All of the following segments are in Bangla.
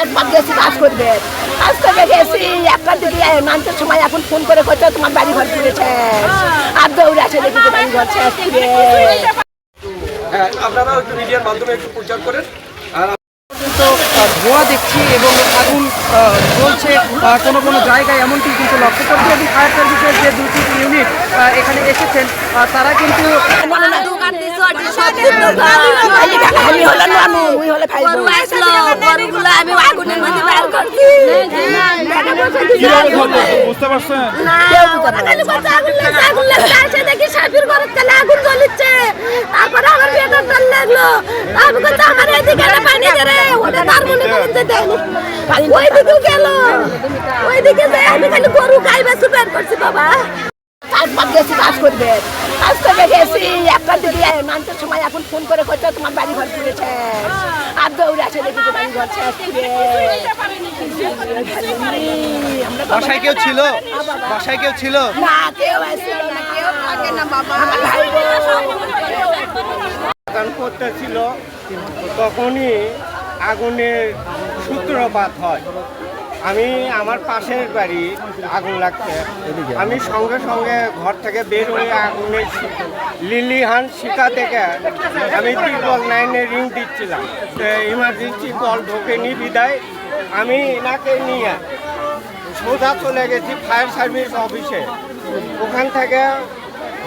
কাজ বাদ গেছি কাজ করবে। কাজ করে গেছি একটার দিকে নামতে সময় এখন ফোন করে করছে তোমার বাড়ি ঘর ফিরেছে আর দৌড়ে আসে দেখি তোমার বাড়ি ঘর শেষ ফিরে। হ্যাঁ আপনারা একটু মিডিয়ার মাধ্যমে একটু প্রচার করেন। আর ধোঁয়া দেখছি এবং আগুন আহ, কোনো কোনো জায়গায় এমনটি কিন্তু লক্ষ্য করছি এবং ফায়ার সার্ভিসের যে দুটি ইউনিট আহ, এখানে এসেছেন তারা কিন্তু। তারপরে আমার একটা পানি দে রে। ওটা তার মনে করেন যে দেয়নি। ওইদিকেও গেল। ওইদিকে যেয়ে আমি খালি গরু গাই বাছুর বের করছি বাবা। কাজ গেছি কাজ করবে। কাজ করবে গেছি। একটার দিকে নামতে সময় এখন ফোন করে করছে তোমার বাড়ি ঘর ফিরেছে আর দৌড়ে আসে দেখি যে বাড়ি ঘর শেষ আমরা তো বাসায় কেউ ছিল? বাসায় কেউ ছিল? না কেউ আসছিল না কেউ থাকে না বাবা। দোকান করতেছিল তখনই আগুনের সূত্রপাত হয়। আমি আমার পাশের বাড়ি আগুন লাগছে। আমি সঙ্গে সঙ্গে ঘর থেকে বের হয়ে আগুনের লিলিহান শিখা থেকে আমি ত্রিপল নাইনে রিং দিচ্ছিলাম। ইমার্জেন্সি কল ঢোকেনি বিদায়। আমি এনাকে নিয়ে সোজা চলে গেছি ফায়ার সার্ভিস অফিসে ওখান থেকে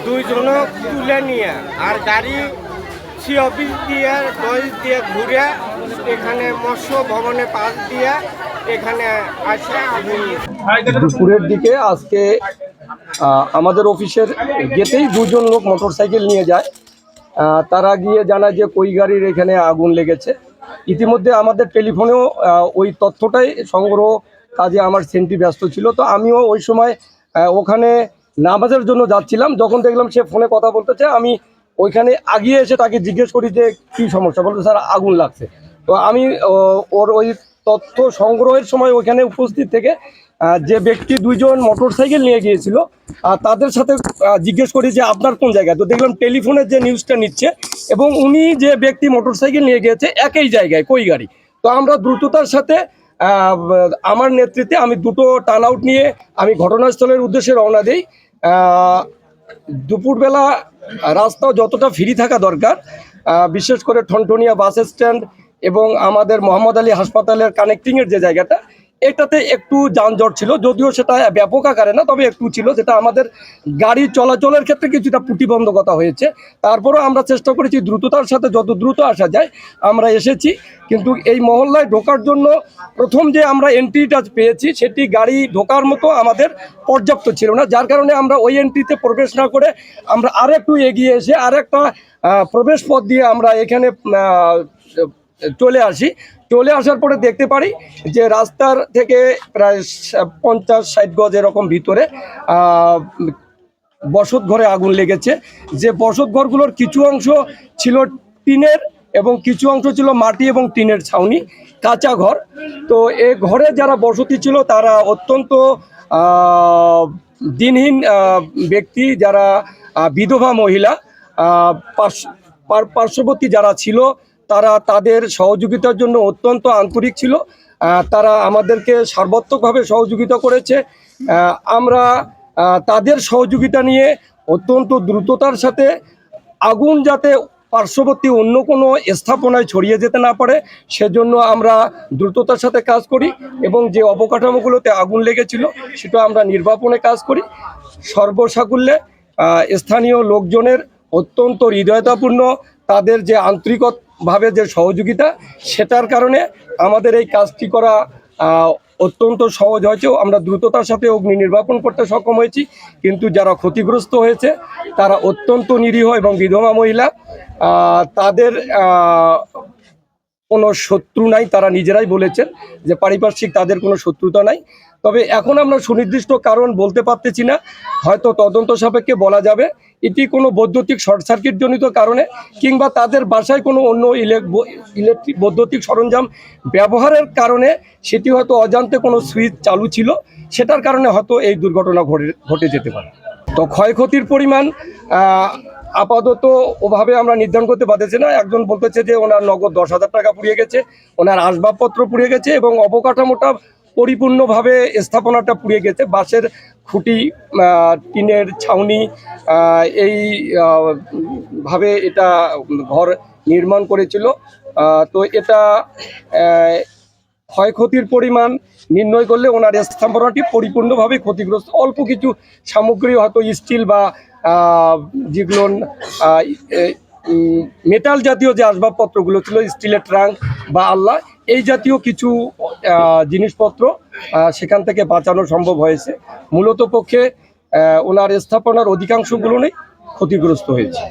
দুইজনও তুলে নিয়ে আর গাড়ি সি অফিস দিয়ে দশ দিয়ে ঘুরে, এখানে মৎস্য ভবনে পাশ দিয়ে এখানে আসে দুপুরের দিকে আজকে আমাদের অফিসের গেটেই দুজন লোক মোটরসাইকেল নিয়ে যায়। তারা গিয়ে জানায় যে কই গাড়ির এখানে আগুন লেগেছে। ইতিমধ্যে আমাদের টেলিফোনেও ওই তথ্যটাই সংগ্রহ কাজে আমার সেন্টি ব্যস্ত ছিল। তো আমিও ওই সময় ওখানে নামাজের জন্য যাচ্ছিলাম। যখন দেখলাম সে ফোনে কথা বলতেছে, আমি ওইখানে আগিয়ে এসে তাকে জিজ্ঞেস করি যে, কী সমস্যা? বলতে স্যার, আগুন লাগছে। তো আমি ওর ওই তথ্য সংগ্রহের সময় ওইখানে উপস্থিত থেকে যে ব্যক্তি দুইজন মোটরসাইকেল নিয়ে গিয়েছিল তাদের সাথে জিজ্ঞেস করি যে, আপনার কোন জায়গায় তো দেখলাম টেলিফোনের যে নিউজটা নিচ্ছে, এবং উনি যে ব্যক্তি মোটরসাইকেল নিয়ে গিয়েছে, একই জায়গায়, কই গাড়ি? তো আমরা দ্রুততার সাথে আমার নেতৃত্বে আমি দুটো টার্ন আউট নিয়ে আমি ঘটনাস্থলের উদ্দেশ্যে রওনা দিই। দুপুরবেলা রাস্তা যতটা ফ্রি থাকা দরকার বিশেষ করে ঠনঠনিয়া বাস স্ট্যান্ড এবং আমাদের মোহাম্মদ আলী হাসপাতালের কানেক্টিংয়ের যে জায়গাটা এটাতে একটু যানজট ছিল, যদিও সেটা ব্যাপক আকারে না, তবে একটু ছিল। যেটা আমাদের গাড়ি চলাচলের ক্ষেত্রে কিছুটা প্রতিবন্ধকতা হয়েছে। তারপরেও আমরা চেষ্টা করেছি দ্রুততার সাথে যত দ্রুত আসা যায়, আমরা এসেছি। কিন্তু এই মহল্লায় ঢোকার জন্য প্রথম যে আমরা এন্ট্রিটা পেয়েছি, সেটি গাড়ি ঢোকার মতো আমাদের পর্যাপ্ত ছিল না। যার কারণে আমরা ওই এন্ট্রিতে প্রবেশ না করে আমরা আরেকটু এগিয়ে এসে আরেকটা প্রবেশ পথ দিয়ে আমরা এখানে চলে আসি। চলে আসার পরে দেখতে পারি যে রাস্তার থেকে প্রায় পঞ্চাশ ষাট গজ এরকম ভিতরে বসত ঘরে আগুন লেগেছে। যে বসত ঘরগুলোর কিছু অংশ ছিল টিনের এবং কিছু অংশ ছিল মাটি এবং টিনের ছাউনি, কাঁচা ঘর। তো এ ঘরে যারা বসতি ছিল তারা অত্যন্ত দিনহীন ব্যক্তি যারা বিধবা মহিলা পার্শ্ববর্তী যারা ছিল তারা তাদের সহযোগিতার জন্য অত্যন্ত আন্তরিক ছিল। তারা আমাদেরকে সার্বত্রিকভাবে সহযোগিতা করেছে। আমরা তাদের সহযোগিতা নিয়ে অত্যন্ত দ্রুততার সাথে আগুন যাতে পার্শ্ববর্তী অন্য কোনো স্থাপনায় ছড়িয়ে যেতে না পারে, সেজন্য আমরা দ্রুততার সাথে কাজ করি এবং যে অবকাঠামোগুলোতে আগুন লেগেছিল, সেটা আমরা নির্বাপনে কাজ করি। সর্বসাকুল্যে স্থানীয় লোকজনের অত্যন্ত হৃদয়তাপূর্ণ, তাদের যে আন্তরিকভাবে যে সহযোগিতা, সেটার কারণে আমাদের এই কাজটি করা অত্যন্ত সহজ হয়েছে আমরা দ্রুততার সাথে অগ্নি নির্বাপন করতে সক্ষম হয়েছি। কিন্তু যারা ক্ষতিগ্রস্ত হয়েছে, তারা অত্যন্ত নিরীহ এবং বিধবা মহিলা তাদের কোনো শত্রু নাই তারা নিজেরাই বলেছেন যে পারিপার্শ্বিক তাদের কোনো শত্রুতা নাই। তবে এখন আমরা সুনির্দিষ্ট কারণ বলতে পারতেছি না, হয়তো তদন্ত সাপেক্ষে বলা যাবে। এটি কোনো বৈদ্যুতিক শর্ট সার্কিট জনিত কারণে কিংবা তাদের বাসায় কোনো অন্য ইলেকট্রিক বৈদ্যুতিক সরঞ্জাম ব্যবহারের কারণে সেটি হয়তো অজান্তে কোনো সুইচ চালু ছিল, সেটার কারণে হয়তো এই দুর্ঘটনা ঘটে ঘটে যেতে পারে। তো ক্ষয়ক্ষতির পরিমাণ আপাতত ওভাবে আমরা নির্ধারণ করতে পারতেছি না। একজন বলতেছে যে ওনার নগদ দশ হাজার টাকা পুড়িয়ে গেছে, ওনার আসবাবপত্র পুড়িয়ে গেছে এবং অবকাঠামোটা পরিপূর্ণভাবে স্থাপনাটা পুড়ে গেছে। বাঁশের খুঁটি টিনের ছাউনি এই ভাবে এটা ঘর নির্মাণ করেছিল। তো এটা ক্ষয়ক্ষতির পরিমাণ নির্ণয় করলে ওনার স্থাপনাটি পরিপূর্ণভাবে ক্ষতিগ্রস্ত। অল্প কিছু সামগ্রী হয়তো স্টিল বা যেগুলো মেটাল জাতীয় যে আসবাবপত্রগুলো ছিল, স্টিলের ট্রাঙ্ক বা আল্লাহ এই জাতীয় কিছু জিনিসপত্র সেখান থেকে বাঁচানো সম্ভব হয়েছে। মূলত পক্ষে ওনার স্থাপনার অধিকাংশগুলো নেই, ক্ষতিগ্রস্ত হয়েছে।